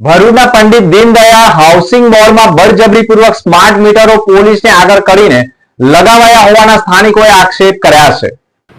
ભરૂચના પંડિત દીનદયાળ હાઉસિંગ બોર્ડમાં બળજબરીપૂર્વક સ્માર્ટ મીટરો પોલીસને આગળ કરીને લગાવાયા હોવાના સ્થાનિકોએ આક્ષેપ કર્યા છે.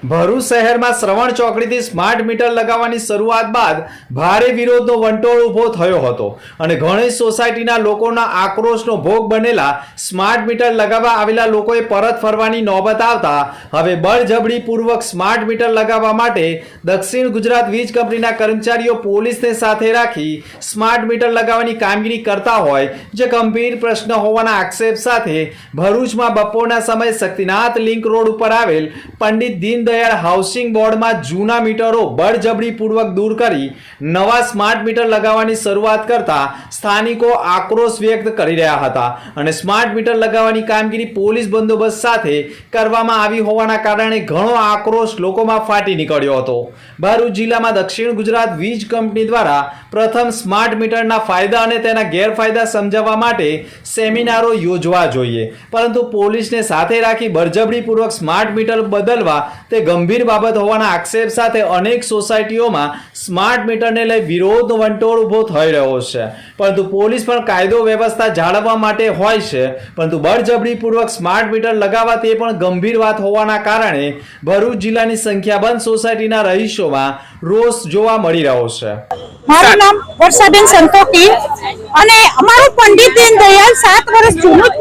ભરૂચ શહેરમાં શ્રવણ ચોકડીથી સ્માર્ટ મીટર લગાવવાની શરૂઆત બાદ ભારે વિરોધનો વંટોળ ઊભો થયો હતો અને ઘણી સોસાયટીના લોકોના આક્રોશનો ભોગ બનેલા સ્માર્ટ મીટર લગાવવા આવેલા લોકોએ પરત ફરવાની નોબત આવતા હવે બળજબડીપૂર્વક સ્માર્ટ મીટર લગાવવા માટે દક્ષિણ ગુજરાત વીજ કંપનીના કર્મચારીઓ પોલીસને સાથે રાખી સ્માર્ટ મીટર લગાવવાની કામગીરી કરતા હોય જે ગંભીર પ્રશ્ન હોવાના આક્ષેપ સાથે ભરૂચમાં બપોરના સમયે શક્તિનાથ લિંક રોડ ઉપર આવેલ પંડિત દીનદયાળ હાઉસિંગ બોર્ડમાં જૂના મીટરો બળજબરીપૂર્વક દૂર કરી નવા સ્માર્ટ મીટર લગાવવાની શરૂઆત કરતા સ્થાનિકો આક્રોશ વ્યક્ત કરી રહ્યા હતા. અને સ્માર્ટ મીટર લગાવવાની કામગીરી પોલીસ બંદોબસ્ત સાથે કરવામાં આવી હોવાના કારણે ઘણો આક્રોશ લોકોમાં ફાટી નીકળ્યો હતો. ભરૂચ જિલ્લામાં દક્ષિણ ગુજરાત વીજ કંપની દ્વારા પ્રથમ સ્માર્ટ મીટરના ફાયદા અને તેના ગેરફાયદા સમજાવવા માટે સેમિનારો યોજવા જોઈએ. પરંતુ પોલીસને સાથે રાખી બળજબરીપૂર્વક સ્માર્ટ મીટર બદલવા તે ગંભીર બાબત હોવાના આક્ષેપ સાથે અનેક સોસાયટીઓમાં સ્માર્ટ મીટરને લઈ વિરોધ વંટોળ ઊભો થઈ રહ્યો છે. પરંતુ પોલીસ પણ કાયદો વ્યવસ્થા જાળવવા માટે હોય છે. પરંતુ બળજબરીપૂર્વક સ્માર્ટ મીટર લગાવવા તે પણ ગંભીર વાત હોવાના કારણે ભરૂચ જિલ્લાની સંખ્યાબંધ સોસાયટીના રહીશોમાં રોષ જોવા મળી રહ્યો છે. મારું નામ વર્ષાબેન સંતોકી અને અમારું પંડિત દીનદયાલ સાત વર્ષ જૂનું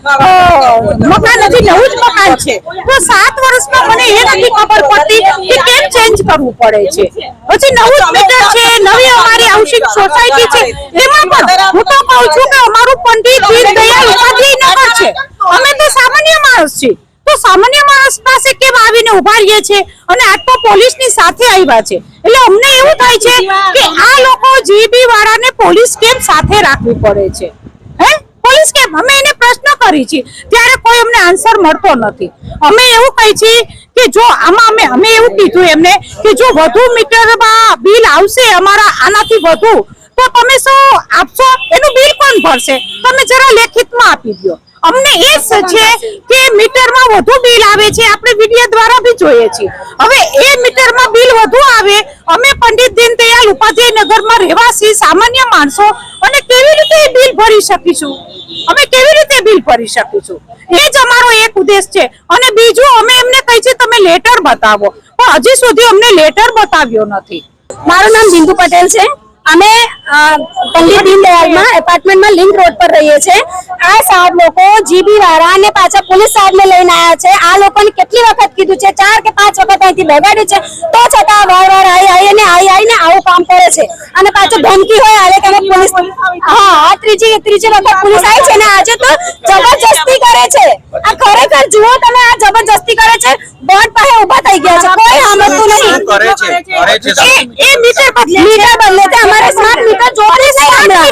મકાન હજી નવું જ મકાન છે. તો સાત વર્ષમાં મને એ નથી ખબર પડતી કે કેમ ચેન્જ કરવું પડે છે. હજી નવું મીટર છે, નવી અમારી હાઉસિંગ સોસાયટી છે. એમાં પણ હું તો કહું છું કે અમારું પંડિત દીનદયાળ ઉપાધ્યાય છે. અમે તો સામાન્ય માણસ છીએ. તો સામાન્ય માણસ પાસે કેમ આવીને ઊભા રહીએ છે? અને આજ તો પોલીસની સાથે આવ્યા છે. એટલે અમને એવું થાય છે કે આ લોકો જીબી વાળાને પોલીસ કેમ સાથે રાખવી પડે છે? હે? પોલીસ કેમ? અમે એને પ્રશ્ન કરી છે ત્યારે કોઈ અમને આન્સર મળતો નથી. અમે એવું કહી છીએ કે જો આમાં અમે અમે એવું કીધું એમને કે જો વધુ મીટરમાં બિલ આવશે અમારા આનાથી વધુ તો તમે શું આપશો? એનું બિલ કોણ ભરશે? તમે જરા લેખિતમાં આપી દો અમને એ છે કે મીટરમાં વધુ બિલ આવે છે, આપણે વીડિયો દ્વારા બી જોઈએ છીએ. હવે એ મીટરમાં બિલ વધુ આવે, અમે પંડિત દીનદયાલ ઉપાધ્યાય નગરમાં રહેવાસી, સામાન્ય માણસો, અને કેવી રીતે એ બિલ ભરી શકીશું? અમે કેવી રીતે બિલ ભરી શકીશું? એ જ અમારો એક ઉદ્દેશ છે. અને બીજું, અમે એમને કહી છે, તમે લેટર બતાવો. પણ હજી સુધી અમને લેટર બતાવ્યો નથી. મારું નામ બિંદુ પટેલ છે. અમે પંડિત દીનદયાળમાં એપાર્ટમેન્ટમાં લિંક રોડ પર રહીએ છીએ આ સાહેબ લોકો જીબી વાળા અને પાછા પોલીસ સાહેબને લઈને આવ્યા છે. આ લોકોને કેટલી વખત કીધું છે? ચાર કે પાંચ વખત અહીંથી બગાડ્યું છે. તો છતાં વાર વાર આવી આવીને આવી આવીને આવું કામ કરે છે. અને પાછું ધમકી હોય આવે કે અમે પોલીસ હા, આ ત્રીજી ત્રીજી વખત પોલીસ આવી છે ને આજે તો જબરજસ્તી કરે છે. આ ખરેખર જુઓ તમે, આ જબરજસ્તી કરે છે. બોર્ડ પાસે ઊભા થઈ ગયા છે. કોઈ સાંભળતું નહીં કરે છે કરે છે એ એ મીટર બદલે મીટર બદલે છે. અમારે સ્માર્ટ મીટર જોડે છે. હમણાં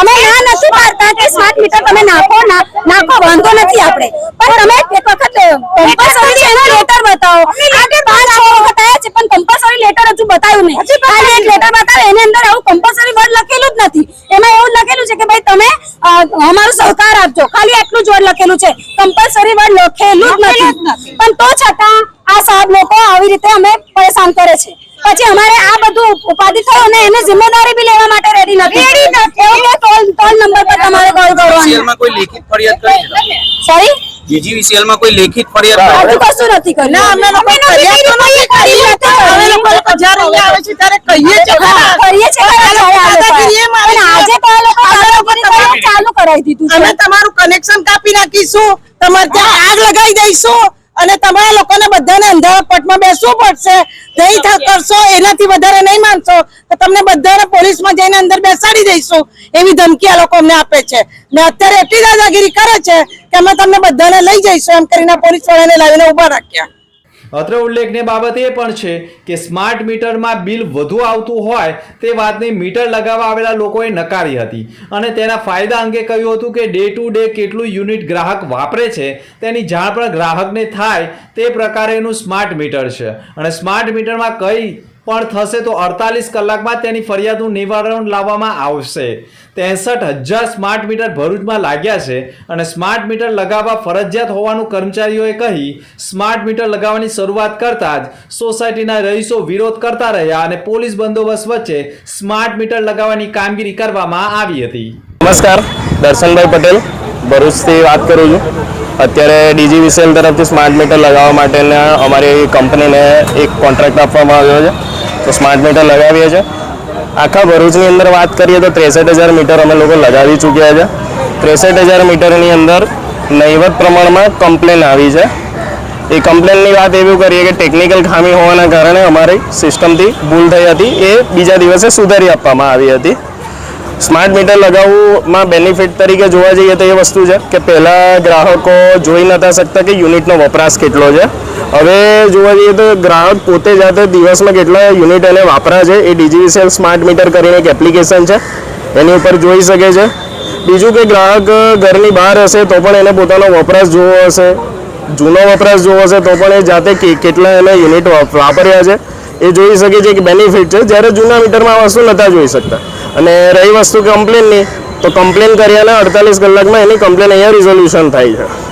અમે ના નથી પાડતા કે સ્માર્ટ મીટર તમે નાખો ના નાખો. વાંધો નથી આપણે. પણ તમે એક વખત કમ્પલસરી એનો લેટર બતાવો. આજે પાંચ આવો વખત આવ્યા છે પણ કમ્પલસરી લેટર હજુ બતાવ્યું નહીં. ખાલી એક લેટર બતાવે એની અંદર આવું કમ્પલસરી વર્ડ લખેલું જ નથી. એમાં એવું લખેલું છે કે ભાઈ તમે અમારો સહકાર આપજો. ખાલી આટલું જ વર્ડ લખેલું છે. કમ્પલસરી વર્ડ લખેલું જ નથી. પણ તો છતાં આ સાહેબ લોકો આવી રીતે અમે પરેશાન કરે છે. પછી અમારે આ બધું ઉપાધિ થયો અને એને જિમ્મેદારી બી લેવા માટે રેડી નથી. એવું કે કોલ કોલ નંબર પર તમારે કોલ કરવાનો. કોઈ લેખિત ફરિયાદ કરી છે? સોરી જીજીવીસીએલમાં કોઈ લેખિત ફરિયાદ કરી કશું નથી કર્યું. ના, અમે લોકો ફરિયાદ તો નથી કરી. અમે લોકો જ્યારે અહીંયા આવે છે ત્યારે કહીએ છે કરીએ છે ખરા જ્યારે આ લોકો. દાદાગીરી એમ આવે પણ આજે તો આ લોકો દાદાગીરી કરવાનું ચાલુ કરાવી દીધું અમે તમારું કનેક્શન કાપી નાખીશું. તમારે ત્યાં આગ લગાવી દઈશું અને તમારા લોકોને બધાને અંધારા પટમાં બેસવું પડશે. નહીં કરશો એનાથી વધારે નહીં માનશો તો તમને બધાને પોલીસમાં જઈને અંદર બેસાડી દઈશું. એવી ધમકી આ લોકો અમને આપે છે. ને અત્યારે એટલી દાદાગીરી કરે છે કે અમે તમને બધાને લઈ જઈશું એમ કરીને પોલીસ વાળાને લાવીને ઊભા રાખ્યા. અત્રે ઉલ્લેખનીય બાબત એ પણ છે કે સ્માર્ટ મીટરમાં બિલ વધુ આવતું હોય તે વાતની મીટર લગાવવા આવેલા લોકોએ નકારી હતી. અને તેના ફાયદા અંગે કહ્યું હતું કે ડે ટુ ડે કેટલું યુનિટ ગ્રાહક વાપરે છે, તેની જાણ પણ ગ્રાહકને થાય તે પ્રકારેનું સ્માર્ટ મીટર છે. અને સ્માર્ટ મીટરમાં કઈ પણ થશે તો અડતાલીસ કલાકમાં તેની ફરિયાદનું નિવારણ લાવવામાં આવશે. ત્રેસઠ હજાર સ્માર્ટ મીટર ભરૂચમાં લાગ્યા છે અને સ્માર્ટ મીટર લગાવવા ફરજિયાત હોવાનું કર્મચારીઓએ કહી સ્માર્ટ મીટર લગાવવાની શરૂઆત કરતા જ સોસાયટીના રહીશો વિરોધ કરતા રહ્યા અને પોલીસ બંદોબસ્ત વચ્ચે સ્માર્ટ મીટર લગાવવાની કામગીરી કરવામાં આવી હતી. નમસ્કાર, દર્શનભાઈ પટેલ, ભરૂચથી વાત કરું છું. અત્યારે ડીજી વિસેલ તરફથી સ્માર્ટ મીટર લગાવવા માટેના અમારી કંપનીને એક કોન્ટ્રાક્ટ આપવામાં આવ્યો છે. તો સ્માર્ટ મીટર લગાવીએ છીએ. આખા ભરૂચની અંદર વાત કરીએ તો ત્રેસઠ હજાર મીટર અમે લોકો લગાવી ચૂક્યા છે. ત્રેસઠ હજાર મીટરની અંદર નહીવત પ્રમાણમાં કમ્પ્લેન આવી છે. એ કમ્પ્લેનની વાત એવું કરીએ કે ટેકનિકલ ખામી હોવાના કારણે અમારી સિસ્ટમથી ભૂલ થઈ હતી. એ બીજા દિવસે સુધારી આપવામાં આવી હતી. સ્માર્ટ મીટર લગાવવામાં બેનિફિટ તરીકે જોવા જઈએ તો એ વસ્તુ છે કે પહેલાં ગ્રાહકો જોઈ નતા શકતા કે યુનિટનો વપરાશ કેટલો છે. હવે જોવા જઈએ તો ગ્રાહક પોતે જાતે દિવસમાં કેટલા યુનિટ એને વાપરા છે? એ ડીજીવીસીએલ સ્માર્ટ મીટર કરીને એક એપ્લિકેશન છે. એની ઉપર જોઈ શકે છે. બીજું કે ગ્રાહક ઘરની બહાર હશે તો પણ એને પોતાનો વપરાશ જોવો હશે. જૂનો વપરાશ જોવો હશે તો પણ એ જાતે કેટલા એને યુનિટ વાપ- વાપર્યા છે. એ જોઈ શકે છે કે બેનિફિટ છે. જ્યારે જૂના મીટરમાં આ વસ્તુ નહોતા જોઈ શકતા. અને રહી વસ્તુ કમ્પ્લેનની તો કમ્પ્લેન કર્યાના અડતાલીસ કલાકમાં એની કમ્પ્લેન અહીંયા રિઝોલ્યુશન થાય છે.